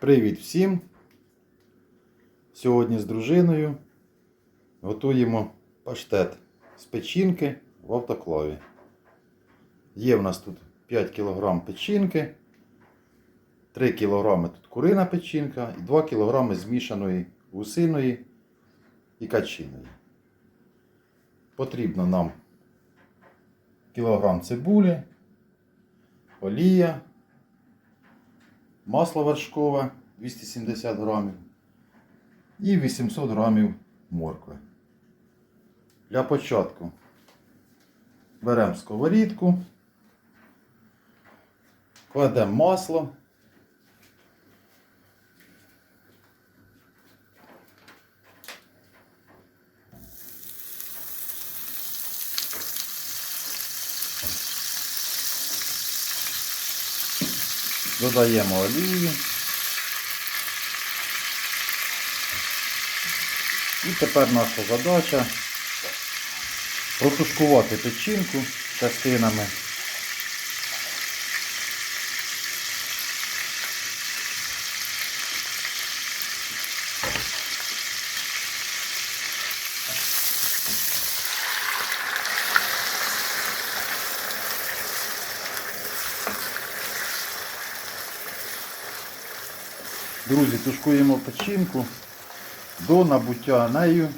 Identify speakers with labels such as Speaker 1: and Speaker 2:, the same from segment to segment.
Speaker 1: Привіт всім! Сьогодні з дружиною готуємо паштет з печінки в автоклаві. Є в нас тут 5 кг печінки, 3 кг тут курина печінка і 2 кг змішаної гусиної і качиної. Потрібно нам кілограм цибулі, олія, масло вершкове 270 грамів і 800 грамів моркви. Для початку беремо сковорідку, кладемо масло. Додаємо олію. І тепер наша задача протушкувати печінку частинами. Друзі, тушкуємо печінку до набуття нею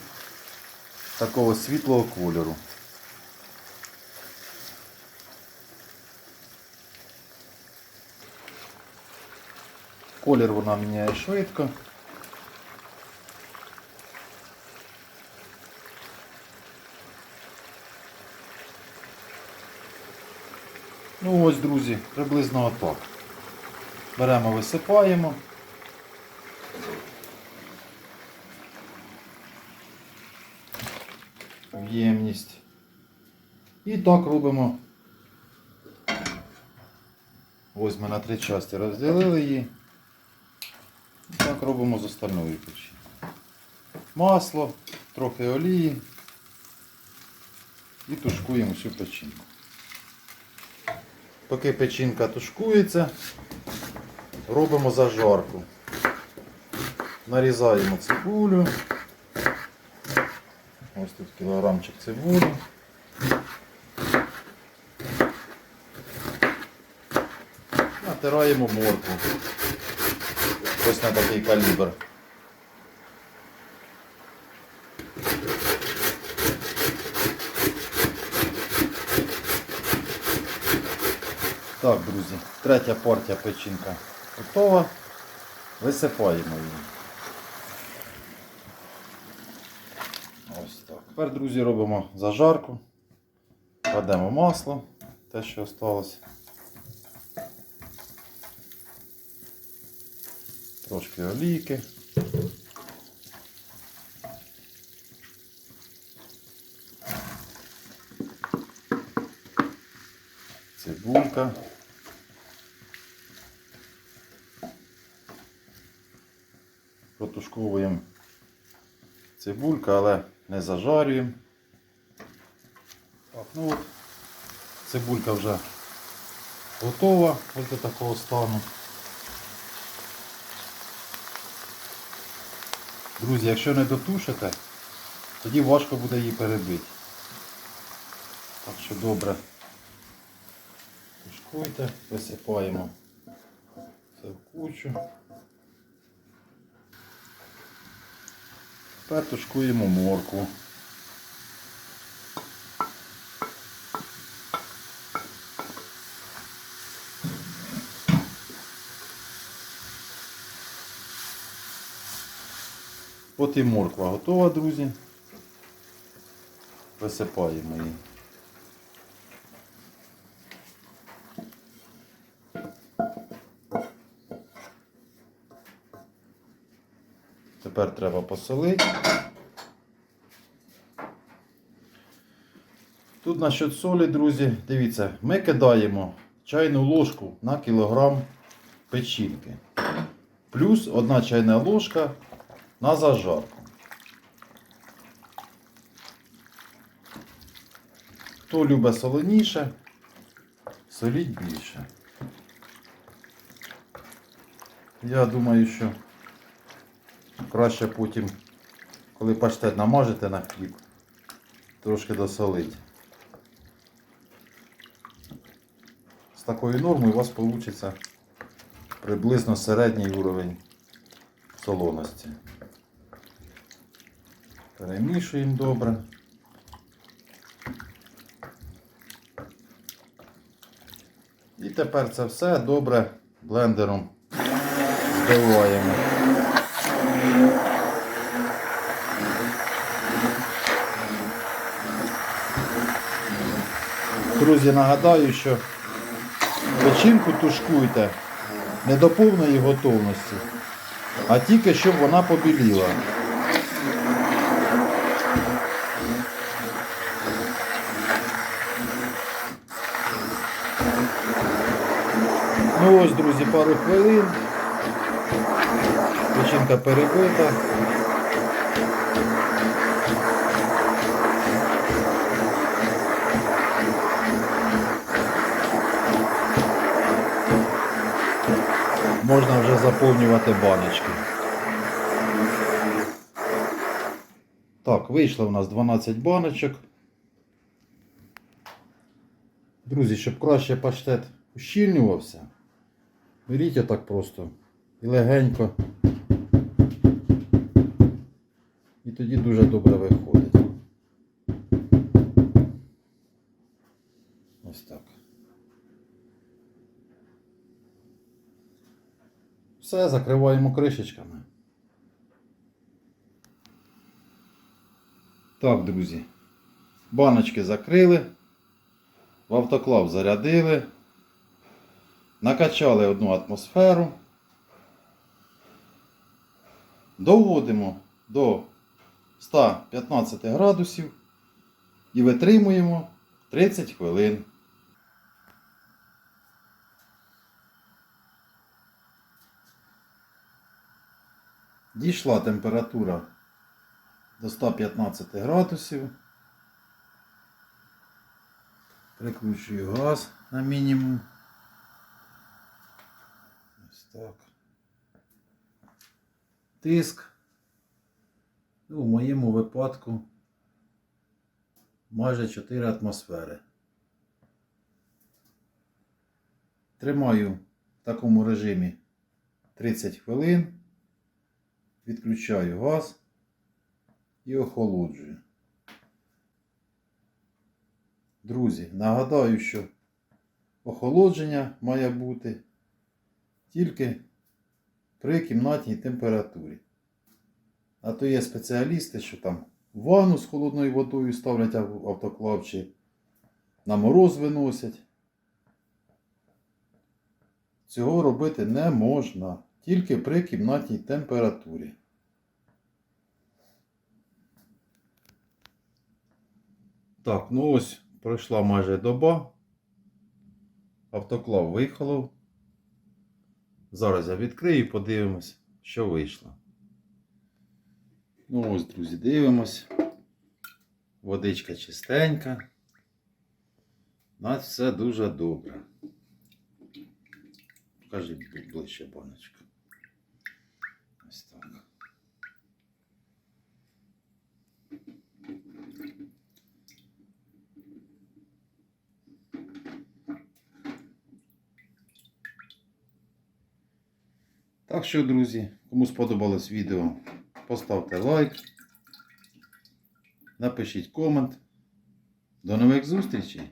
Speaker 1: такого світлого кольору. Колір вона міняє швидко. Ну ось, друзі, приблизно отак. Беремо, висипаємо. Ємність. І так робимо. Ось ми на три частини розділили її. І так робимо з остальною печі. Масло, трохи олії і тушкуємо всю печінку. Поки печінка тушкується, робимо зажарку. Нарізаємо цибулю. Ось тут кілограмчик цибулі. Натираємо моркву. Ось на такий калібр. Так, друзі, третя партія печінка готова. Висипаємо її. Ось так. Тепер, друзі, робимо зажарку. Кладемо масло, те, що залишилось. Трошки олійки. Цибулька. Протушковуємо цибулька, але не зажарюємо. Так, ну от, цибулька вже готова ось до такого стану. Друзі, якщо не дотушите, тоді важко буде її перебити. Так що добре тушкуйте, висипаємо це в кучу. Тепер тушкуємо морку. От і морква готова, друзі. Висипаємо її. Тепер треба посолити. Тут насчет солі, друзі, дивіться, ми кидаємо чайну ложку на кілограм печінки. Плюс одна чайна ложка на зажарку. Хто любить солоніше, соліть більше. Я думаю, що краще потім, коли паштет намажете на хліб, трошки досолить. З такою нормою у вас вийде приблизно середній уровень солоності. Перемішуємо добре. І тепер це все добре блендером збиваємо. Друзі, нагадаю, що печінку тушкуйте не до повної готовності, а тільки щоб вона побіліла. Ну ось, друзі, пару хвилин. Печінка перебита. Можна вже заповнювати баночки. Так, вийшло у нас 12 баночок. Друзі, щоб краще паштет ущільнювався, беріть отак просто і легенько. І тоді дуже добре виходить. Ось так. Все, закриваємо кришечками. Так, друзі. Баночки закрили. В автоклав зарядили. Накачали одну атмосферу. Доводимо до 115 градусів і витримуємо 30 хвилин. Дійшла температура до 115 градусів. Прикручую газ на мінімум. Ось так. Тиск. Ну, в моєму випадку майже 4 атмосфери. Тримаю в такому режимі 30 хвилин. Відключаю газ і охолоджую. Друзі, нагадаю, що охолодження має бути тільки при кімнатній температурі. А то є спеціалісти, що там ванну з холодною водою ставлять автоклав чи на мороз виносять. Цього робити не можна, тільки при кімнатній температурі. Так, ну ось пройшла майже доба. Автоклав вихолов. Зараз я відкрию і подивимось, що вийшло. Ну ось, друзі, дивимось. Водичка чистенька. Навіть все дуже добре. Покажіть ближче баночку. Ось так. Так що, друзі, кому сподобалось відео, поставте лайк, напишіть комент. До нових зустрічей!